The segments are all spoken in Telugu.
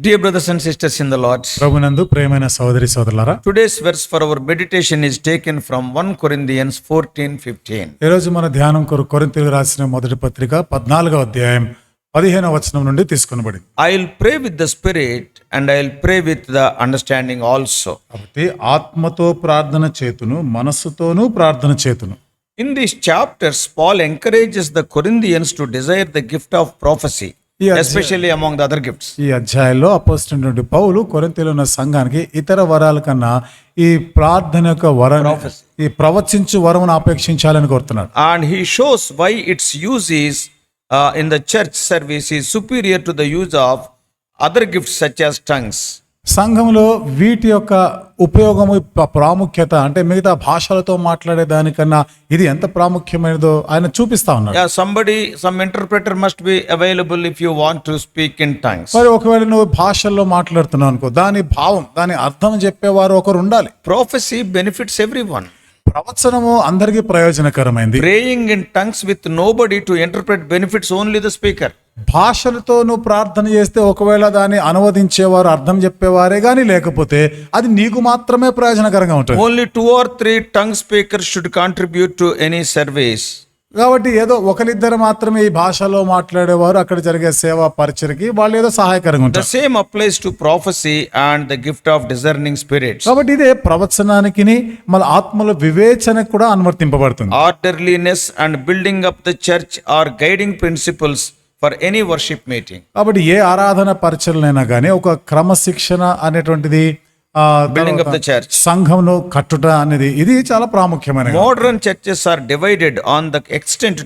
Dear brothers and sisters in the Lord, ప్రభునందు ప్రేమైన సోదరి సోదరులారా today's verse for our meditation is taken from 1 Corinthians 14 15. ఈరోజు మన ధ్యానం కొరకు కొరింతలు రాసిన మొదటి పత్రిక పద్నాలుగో అధ్యాయం పదిహేనవ వచనం నుండి తీసుకొనబడింది I'll pray with the Spirit and I'll pray with the understanding also. కాబట్టి ఆత్మతో ప్రార్థన చేతును మనస్సుతోనూ ప్రార్థన చేతును In these chapters, Paul encourages the Corinthians to desire the gift of prophecy, Yeah, especially among the other gifts. ఈ అధ్యాయంలో అపోజినటువంటి పౌలు కొరింతలో ఉన్న సంఘానికి ఇతర వరాల కన్నా ఈ ప్రార్థన యొక్క వరం ఈ ప్రవచించు వరమును అపేక్షించాలని కోరుతున్నాడు And he shows why its use is uh, in the church service is superior to the use of other gifts such as tongues. సంఘంలో వీటి యొక్క ఉపయోగము ప్రాముఖ్యత అంటే మిగతా భాషలతో మాట్లాడే దానికన్నా ఇది ఎంత ప్రాముఖ్యమైనదో ఆయన చూపిస్తా ఉన్నాడు somebody, some interpreter must be available if you want to speak in tongues. మరి ఒకవేళ నువ్వు భాషల్లో మాట్లాడుతున్నావు అనుకో దాని భావం దాని అర్థం చెప్పేవారు ఒకరు ఉండాలి Prophecy benefits everyone. ప్రవచనము అందరికీ ప్రయోజనకరమైంది. Praying in tongues with nobody to interpret benefits only the speaker భాషలతో నువ్వు ప్రార్థన చేస్తే ఒకవేళ దాన్ని అనువదించేవారు అర్థం చెప్పేవారే కానీ లేకపోతే అది నీకు మాత్రమే ప్రయోజనకరంగా ఉంటుంది. Only two or three tongue speaker should contribute to any service కాబట్టి ఏదో ఒకరిద్దరు మాత్రమే ఈ భాషలో మాట్లాడేవారు. అక్కడ జరిగే సేవా పరిచయకి వాళ్ళు ఏదో సహాయకరంగా ఉంటారు. Same applies to prophecy and the gift of discerning spirit కాబట్టి ఇదే ప్రవచనానికి మన ఆత్మల వివేచన కూడా అనువర్తింపబడుతుంది. Orderliness and building up the church are guiding principles for any worship meeting కాబట్టి ఏ ఆరాధన పరిచయలైనా కానీ ఒక క్రమశిక్షణ అనేటువంటిది బిల్డింగ్ సంఘంలో కట్టుట అనేది ఇది చాలా ప్రాముఖ్యమైన modern churches are divided on the extent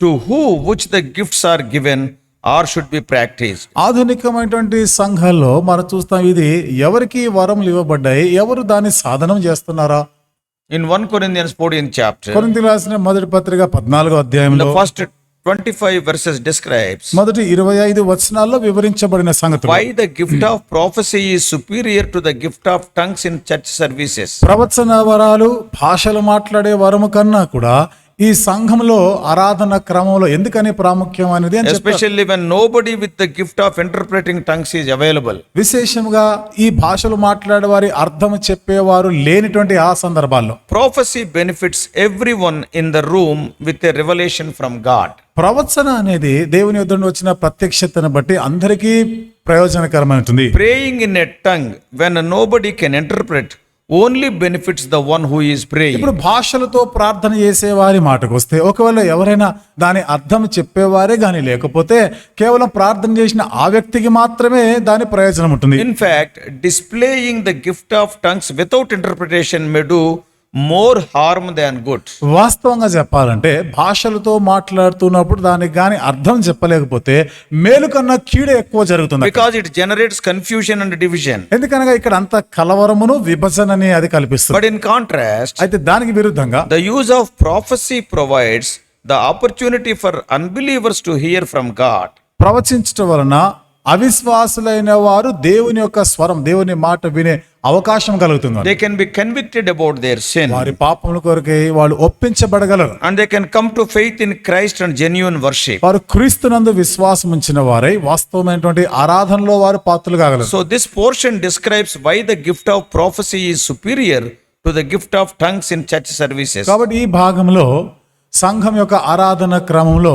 to who which the gifts are given or should be practise ఆధునికమైనటువంటి సంఘాల్లో మనం చూస్తాం ఇది ఎవరికి వరములు ఇవ్వబడ్డాయి ఎవరు దాన్ని సాధనం చేస్తున్నారా? In one Corinthians fourteen chapter Corinthian మొదటి పత్రిక పద్నాలుగో అధ్యాయంలో ఫస్ట్ first 25 verses describes మొదటి ఇరవై ఐదు వచనాల్లో వివరించబడిన why the gift of prophecy is superior to the gift of tongues in church services. ప్రవచన వరాలు భాషలు మాట్లాడే వరము కన్నా కూడా ఈ సంఘంలో ఆరాధన క్రమంలో ఎందుకని ప్రాముఖ్యం అనేది especially when nobody with the gift of interpreting tongues is available విశేషంగా ఈ భాషలు మాట్లాడే వారి అర్థం చెప్పేవారు లేనిటువంటి ఆ సందర్భాల్లో. Prophecy benefits everyone in the room with a revolution from God ప్రవచన అనేది దేవుని యుద్ధం వచ్చిన ప్రత్యక్షతను బట్టి అందరికీ ప్రయోజనకరమైనటువంటి praying in a tongue when nobody can interpret only benefits the one who is pray ఇప్పుడు భాషలతో ప్రార్థన చేసే వారి మాటకు వస్తే ఒకవేళ ఎవరైనా దాని అర్థం చెప్పేవారే గాని లేకపోతే కేవలం ప్రార్థన చేసిన ఆ వ్యక్తికి మాత్రమే దాని ప్రయోజనం ఉంటుంది. In fact displaying the gift of tongues without interpretation made more harm than good వాస్తవంగా చెప్పాలంటే భాషలతో మాట్లాడుతున్నప్పుడు దానికి కానీ అర్థం చెప్పలేకపోతే మేలు కన్నా కీడ ఎక్కువ జరుగుతుంది because it generates confusion and division ఎందుకనగా ఇక్కడ అంత కలవరమును విభజన అది కల్పిస్తుంది. ఇన్ కాంట్రాస్ట్ అయితే దానికి విరుద్ధంగా the use of prophecy provides the opportunity for unbelievers to hear from God ప్రవచించడం వలన అవిశ్వాసులైన వారు దేవుని యొక్క స్వరం దేవుని మాట వినే అవకాశం కలుగుతుంది they can be convicted about their sin వారి పాపముల కొరకై వాళ్ళు ఒప్పించబడగలరు. And they can come to faith in Christ and genuine worship వారు క్రీస్తునందు విశ్వాసం ఉంచిన వారై వాస్తవమైనటువంటి ఆరాధనలో వారు పాత్రలు కాగలరు. So this portion describes why the gift of prophecy is superior to the gift of tongues in church services కాబట్టి ఈ భాగంలో సంఘం యొక్క ఆరాధన క్రమంలో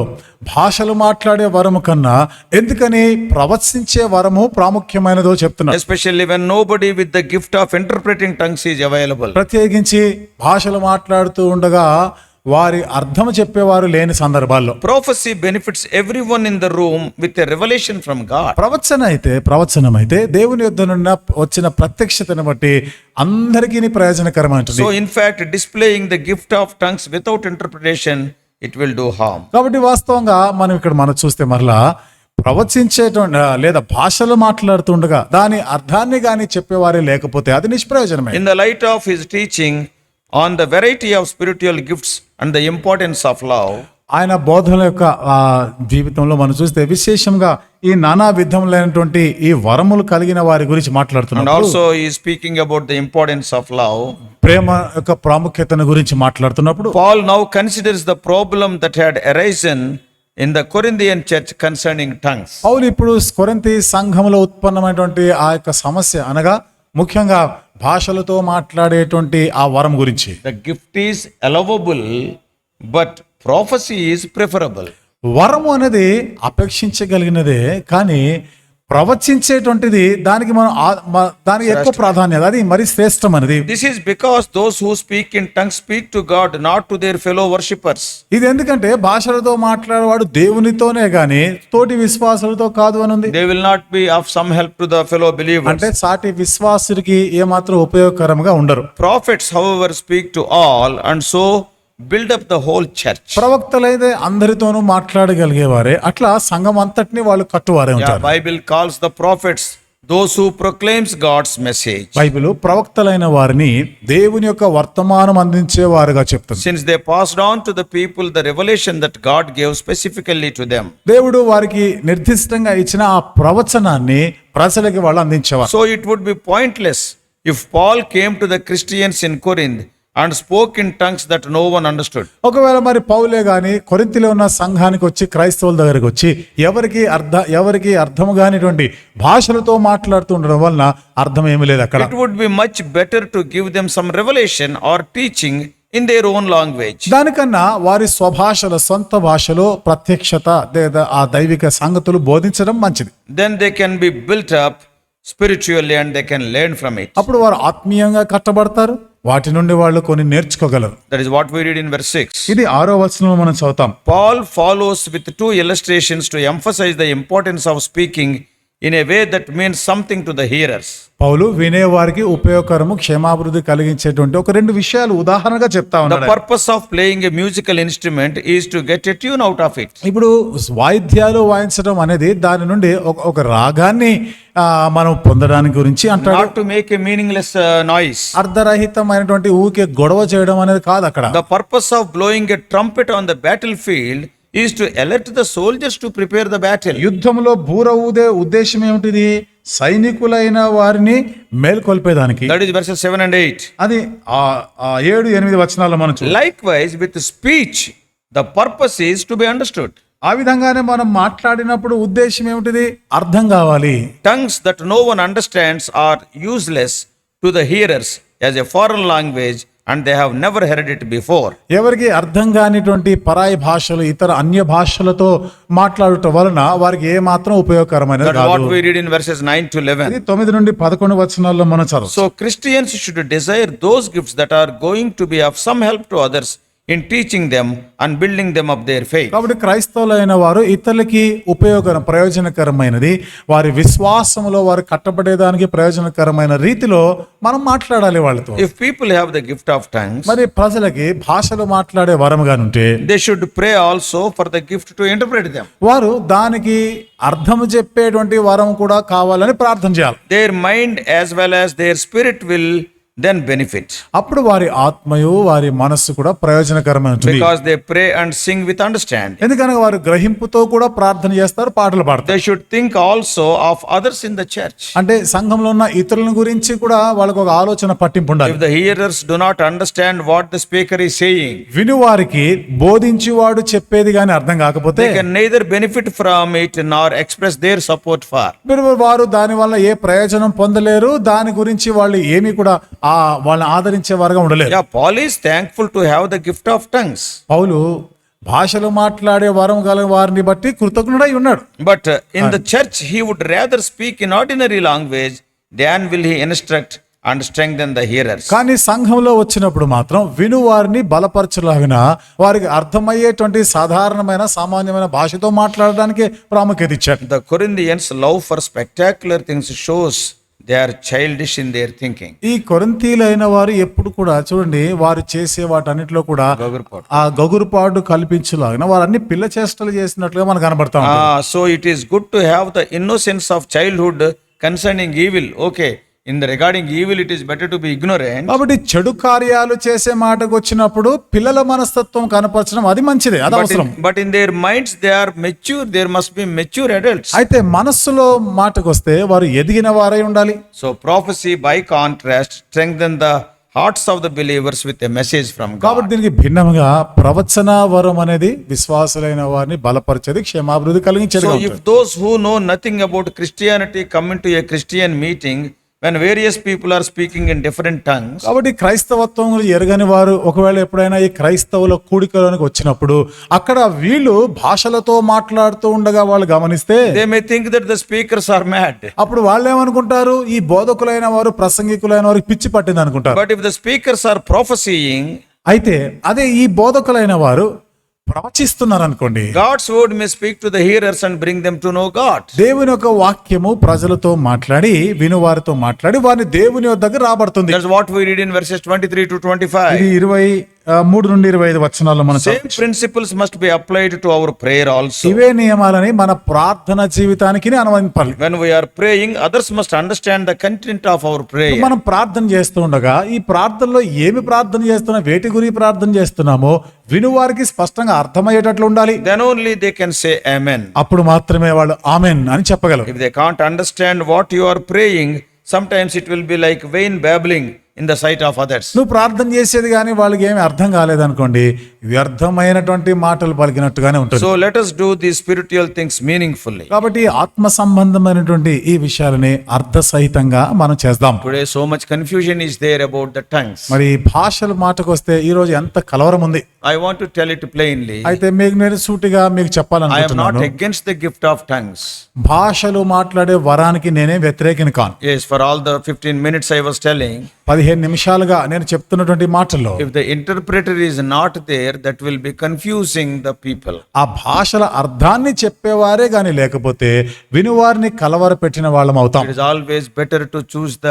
భాషలు మాట్లాడే వరము కన్నా ఎందుకని ప్రవచించే వరము ప్రాముఖ్యమైనదో చెప్తున్నారు Especially when nobody with the gift of interpreting tongues is available. ప్రత్యేకించి భాషలు మాట్లాడుతూ ఉండగా వారి అర్థం చెప్పేవారు లేని సందర్భాల్లో. Prophecy benefits everyone in the room with revelation from God ప్రవచన అయితే ప్రవచనం అయితే దేవుని యుద్ధ నుండి వచ్చిన ప్రత్యక్షతను బట్టి అందరికీ ప్రయోజనకరం so in displaying the gift of tongues without interpretation it will do harm కాబట్టి వాస్తవంగా మనం ఇక్కడ మనం చూస్తే మరలా ప్రవచించేటువంటి లేదా భాషలు మాట్లాడుతుండగా దాని అర్థాన్ని కానీ చెప్పేవారే లేకపోతే అది నిష్ప్రయోజనమే. In the light of his teaching on the variety of spiritual gifts and the importance of love, ఆయన బోధన యొక్క జీవితంలో మనం చూస్తే విశేషంగా ఈ నానా విధములైనటువంటి ఈ వరములు కలిగిన వారి గురించి and మాట్లాడుతున్నాం also he is speaking about the importance of love. ప్రేమ యొక్క ప్రాముఖ్యతను గురించి మాట్లాడుతున్నప్పుడు Paul now considers the problem that had arisen in the Corinthian church concerning tongues. పౌలు ఇప్పుడు కొరింథీ సంఘంలో ఉత్పన్నమైనటువంటి ఆ యొక్క సమస్య అనగా ముఖ్యంగా భాషలతో మాట్లాడేటువంటి ఆ వరం గురించి. The gift is allowable but prophecy is preferable వరము అనేది అపేక్షించగలిగినదే కానీ ప్రవచించేటువంటిది దానికి మనం దానికి ఎక్కువ ప్రాధాన్యత. అది మరి శ్రేష్టం అనేది this is because those who speak in tongue speak to God not to their fellow worshippers ఇది ఎందుకంటే భాషలతో మాట్లాడేవాడు దేవునితోనే గాని తోటి విశ్వాసులతో కాదు అని ఉంది. They will not be of some help to the fellow believer అంటే సాటి విశ్వాసుడికి ఏమాత్రం ఉపయోగకరంగా ఉండరు. Prophets however speak to all and so build up the whole church ప్రవక్తలైతే అందరితోనూ మాట్లాడగలిగేవారే. అట్లా సంఘం అంతటిని వాళ్ళు కట్టువారే ఉంటారు. Bible calls the prophets those who God's message Bible ప్రవక్తలైన వారిని దేవుని యొక్క వర్తమానం అందించే వారుగా చెప్తుంది they pass down to the people the revelation that God gave specifically to them దేవుడు వారికి నిర్దిష్టంగా ఇచ్చిన ఆ ప్రవచనాన్ని ప్రజలకి వాళ్ళు అందించేవారు. So it would be pointless if Paul came to the Christians in Corinth and spoke in tongues that no one understood ఒకవేళ మరి పౌలే కానీ కొరింతిలో ఉన్న సంఘానికి వచ్చి క్రైస్తవుల దగ్గరికి వచ్చి ఎవరికి అర్థ ఎవరికి అర్థం కానిటువంటి భాషలతో మాట్లాడుతూ ఉండడం వలన అర్థం ఏమి లేదు అక్కడ. It would be much better to give them some revelation or teaching in their own language దానికన్నా వారి స్వభాషల సొంత భాషలో ప్రత్యక్షత లేదా ఆ దైవిక సంగతులు బోధించడం మంచిది. Then they can be built spiritually and they can learn from it అప్పుడు వారు ఆత్మీయంగా కట్టబడతారు. వాటి నుండి వాళ్ళు కొన్ని నేర్చుకోగలరు. That is what we read in verse 6 ఇది ఆరో వచనంలో మనం చదువుతాం. Paul follows with two illustrations to emphasize the importance of speaking in a way that means something to the hearers పౌలు వినేవారికి ఉపయోగకరము క్షేమాభివృద్ధి కలిగించేటువంటి ఒక రెండు విషయాలు ఉదాహరణగా చెప్తా ఉన్నా purpose of playing a musical instrument is to get a tune out of it ఇప్పుడు వాయిద్యాలు వాయించడం అనేది దాని నుండి ఒక రాగాన్ని మనం పొందడానికి గురించి అంటారు to make a meaningless noise అర్ధరహితమైనటువంటి ఊరికే గొడవ చేయడం అనేది కాదు అక్కడ. The purpose of blowing trump it on the battlefield is to alert the soldiers to prepare the battle యుద్ధంలో బూరవుదే ఉద్దేశం ఏమిటిది? సైనికులైన వారిని మేల్కొల్పేదానికి. దట్ ఇస్ వర్సెస్ 7 అండ్ 8 అది ఏడు ఎనిమిది వచనాల 8 likewise with speech the purpose is to be understood ఆ విధంగానే మనం మాట్లాడినప్పుడు ఉద్దేశం ఏమిటిది? అర్థం కావాలి. Tongues that no one understands are useless to the hearers as a foreign language and they have never heard it before ఎవరికి అర్థం కానిటువంటి పరాయి భాషలు ఇతర అన్య భాషలతో మాట్లాడటం వలన వారికి ఏ మాత్రం ఉపయోగకరమైనది వాట్ ఇన్ వర్సెస్ 9 టు 11 ఇది నుండి 11 వచనాల్లో మనం చదువు so Christians should desire those gifts that to some help to others in teaching them and building them up their faith కాబట్టి క్రైస్తవులైన వారు ఇతరులకి ఉపయోగ ప్రయోజనకరమైనది. వారి విశ్వాసంలో వారు కట్టబడేదానికి ప్రయోజనకరమైన రీతిలో మనం మాట్లాడాలి వాళ్ళతో. If people have the gift of time మరి ప్రజలకి భాషలు మాట్లాడే వరం ఉంటే they should pray also for the gift to interpret them వారు దానికి అర్థం చెప్పేటువంటి వరం కూడా కావాలని ప్రార్థన చేయాలి. Their mind as well as their spirit will then benefit అప్పుడు వారి ఆత్మయు వారి మనస్సు కూడా ప్రయోజనకరమైన because they pray and sing with understand ఎందుకనగా వారు గ్రహింపుతో కూడా ప్రార్థన చేస్తారు పాటలు పాడతారు. Should think also of others in the church అంటే సంఘంలో ఉన్న ఇతరుల గురించి కూడా వాళ్ళకి ఒక ఆలోచన పట్టింపు ఉండాలి. If the not understand what speaker is saying విను వారికి బోధించి వాడు చెప్పేది కానీ అర్థం కాకపోతే they benefit from it nor express their support for వారు దాని వల్ల ఏ ప్రయోజనం పొందలేరు దాని గురించి వాళ్ళు ఏమి కూడా ఆ వాళ్ళని ఆదరించే వారుగా ఉండలేదు Paul is thankful to have the gift of tongues పౌలు భాషలు మాట్లాడే వరం గల వారిని బట్టి కృతజ్ఞుడై ఉన్నాడు. But in the church he would rather speak in ordinary language than will he instruct and strengthen the hearer కానీ సంఘంలో వచ్చినప్పుడు మాత్రం విను వారిని బలపరచలాగిన వారికి అర్థమయ్యేటువంటి సాధారణమైన సామాన్యమైన భాషతో మాట్లాడడానికి ప్రాముఖ్యత ఇచ్చాడు. The Corinthians love for spectacular things shows they are childish in their thinking ఈ కొరంతీలైన వారు ఎప్పుడు కూడా చూడండి వారు చేసే వాటి అన్నింటిలో కూడా గగురుపాటు. ఆ గగురుపాటు కల్పించలాగిన వారు అన్ని పిల్ల చేష్టలు చేసినట్లుగా మనకు కనబడతాం so it is good to have the innocence of childhood concerning evil okay in the regarding evil it is better to be ignorant కాబట్టి చెడు కార్యాలు చేసే మాటకు వచ్చినప్పుడు పిల్లల మనస్తత్వం కనపరచడం అది మంచిది అది but in their minds they are mature there must be mature adult అయితే మనస్సులో మాటకు వస్తే వారు ఎదిగిన వారై ఉండాలి. So prophecy by contrast strengthen the hearts of the believers with a message from కాబట్టి దీనికి భిన్నంగా ప్రవచన వరం అనేది విశ్వాసులైన వారిని బలపరచేది క్షేమాభివృద్ధి కలిగించేది if those who know nothing about Christianity coming to a Christian meeting when various people are speaking in different tongues, కాబట్టి క్రైస్తవత్వం ఎరగని వారు ఒకవేళ ఎప్పుడైనా ఈ క్రైస్తవుల కూడికలోనికి వచ్చినప్పుడు అక్కడ వీళ్ళు భాషలతో మాట్లాడుతూ ఉండగా వాళ్ళు గమనిస్తే they may think that the speakers are mad. అప్పుడు వాళ్ళు ఏమనుకుంటారు ఈ బోధకులైన వారు ప్రసంగికులైన వారికి పిచ్చి పట్టింది అనుకుంటారు But if the speakers are prophesying, అయితే అదే ఈ బోధకులైన వారు ప్రవచిస్తున్నారనుకోండి God's word may speak to the hearers and bring them to know God దేవుని యొక్క వాక్యము ప్రజలతో మాట్లాడి విను వారితో మాట్లాడి వారిని దేవుని వద్దకు రాబడుతుంది. That's we read in verses 23 to 25 ఇది 20 మూడు నుండి ఇరవై ఐదు వచనాల్లో మన same principles must be applied to our prayer also ఇవే నియమాలని మన ప్రార్థన జీవితానికి అనువదింపాలి. When we are praying others must understand the content of our prayer మనం ప్రార్థన చేస్తూ ఉండగా ఈ ప్రార్థనలో ఏమి ప్రార్థన చేస్తున్నా వేటి గురి ప్రార్థన చేస్తున్నామో విను వారికి స్పష్టంగా అర్థమయ్యేటట్లు ఉండాలి. Then only they can say amen అప్పుడు మాత్రమే వాళ్ళు ఆమెన్ అని చెప్పగలరు. If they can't understand what you are praying sometimes it will be like vain babbling in the sight of others. నువ్వు ప్రార్థన చేసేది కానీ వాళ్ళకి ఏమి అర్థం కాలేదనుకోండి వ్యర్థమైనటువంటి మాటలు పలికినట్టుగానే ఉంటుంది So let us do these spiritual things meaningfully. కాబట్టి ఆత్మ సంబంధమైనటువంటి ఈ విషయాలని అర్థసహితంగా మనం చేద్దాం Today, so much confusion is there about the tongues. మరి భాషల మాటకు వస్తే ఈ రోజు ఎంత కలవరం ఉంది I want tell it plainly అయితే మీకు నేను సూటిగా మీకు చెప్పాలని I'm not against the gift of tongues భాషలు మాట్లాడే వరానికి నేనే వ్యతిరేకిని కాను. As for all the fifteen minutes I was telling పదిహేను నిమిషాలుగా నేను చెప్తున్నటువంటి మాటల్లో if the interpreter is not there that will be confusing the people ఆ భాషల అర్థాన్ని చెప్పేవారే కానీ లేకపోతే వినువారిని కలవరపెట్టిన వాళ్ళం అవుతాం. It is always better to choose the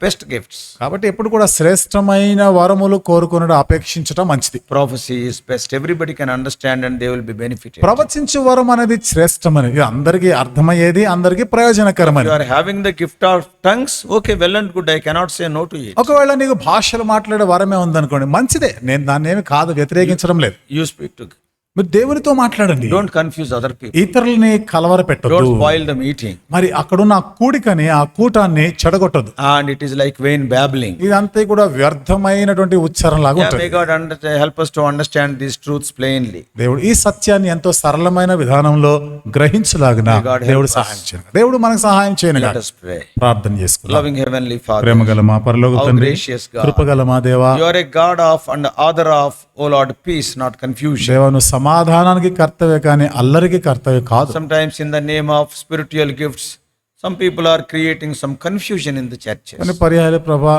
best gifts కాబట్టి ఎప్పుడు కూడా శ్రేష్టమైన వరములు కోరుకునడం అపేక్షించడం మంచిది. Prophecy best everybody can understand and they will be benefit ప్రవచించు వరం అనేది శ్రేష్టం అనేది అందరికి అర్థమయ్యేది అందరికి ప్రయోజనకరమైన or having the gift of tongues okay well and good I cannot say no to ఒకవేళ నీకు భాషలు మాట్లాడే వరమే ఉంది అనుకోండి మంచిదే. నేను దాన్ని ఏమి కాదు వ్యతిరేకించడం లేదు. యూ స్పీక్ టు మీరు దేవునితో మాట్లాడండి. డోంట్ కన్ఫ్యూజ్ అదర్ ఇతరులని ఇతరుల్ని కలవర పెట్టదు మీటింగ్ మరి అక్కడ ఉన్న కూడికని ఆ కూటాన్ని చెడగొట్టదు and it is like vain babbling ఇదంతా కూడా వ్యర్థమైనటువంటి ఉచ్చారణ లాగా ఉంటుంది. God help us to understand this truths plainly దేవుడు ఈ సత్యాన్ని ఎంతో సరళమైన విధానంలో గ్రహించలాగిన దేవుడు సహాయం చేయండి. దేవుడు మనకు సహాయం చేయను లెట్ ప్రార్థన చేసుకుందాం. లవింగ్ హెవెన్లీ ఫాదర్ ప్రేమగల మా మా దేవా. You are God of and author of O Lord peace not confuse దేవా సమాధానానికి కర్తవ్యే కానీ అల్లరికి కర్తవ్యం కాదు. Sometimes in the name of spiritual gifts some people are creating some confusion in the church అని పర్యాయ ప్రభా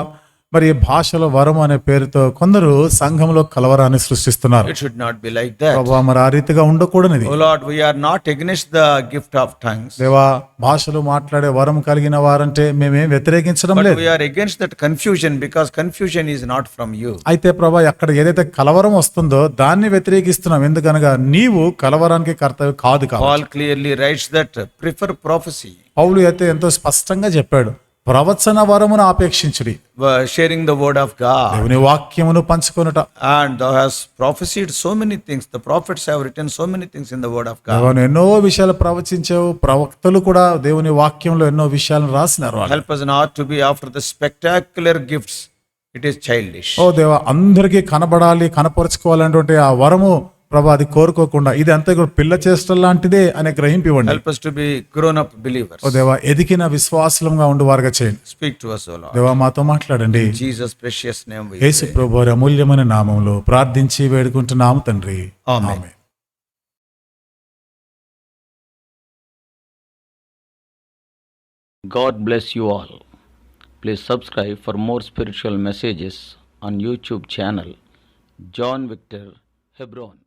మరి భాషల వరం అనే పేరుతో కొందరు సంఘంలో కలవరాన్ని సృష్టిస్తున్నారు. It should not be like that. ప్రభా మరి ఆ రీతిగా ఉండకూడనిది. O Lord, we are not against the gift of tongues, దేవా భాషలు మాట్లాడే వరం కలిగిన వారంటే మేమేం వ్యతిరేకించడం లేదు. we are against that confusion because confusion is not from you. అయితే ప్రభా అక్కడ ఏదైతే కలవరం వస్తుందో దాన్ని వ్యతిరేకిస్తున్నాం. ఎందుకనగా నీవు కలవరానికి కర్తవ్యం కాదు కాబట్టి. Paul clearly writes that prefer prophecy, పౌలు అయితే ఎంతో స్పష్టంగా చెప్పాడు. ప్రవచన వరమును ఆపేక్షించుడి. Sharing the word of God దేవుని వాక్యమును పంచుకొనుట. And though has prophesied so many things the prophets have written so many things in the word of God దేవుని ఎన్నో విషయాలు ప్రవచించావు ప్రవక్తలు కూడా దేవుని వాక్యంలో ఎన్నో విషయాలను రాసినారు help us not to be after the spectacular gifts. It is childish ఓ దేవా అందరికీ కనబడాలి కనపరుచుకోవాలంటే ఆ వరము ప్రభా అది కోరుకోకుండా ఇది అంతా కూడా పిల్ల చేష్టల లాంటిదే అనే గ్రహింపివ్వండి. Help to be grown believer ఓ దేవా ఎదికిన విశ్వాసలంగా ఉండి వారగా చేయండి. స్పీక్ టు us మాతో మాట్లాడండి. జీసస్ ప్రెషియస్ నేమ్ వి యేసు అమూల్యమైన నామంలో ప్రార్థించి వేడుకుంటున్నాం తండ్రి. ఆమేన్. God bless you all please subscribe for more spiritual messages on YouTube channel John Victor Hebron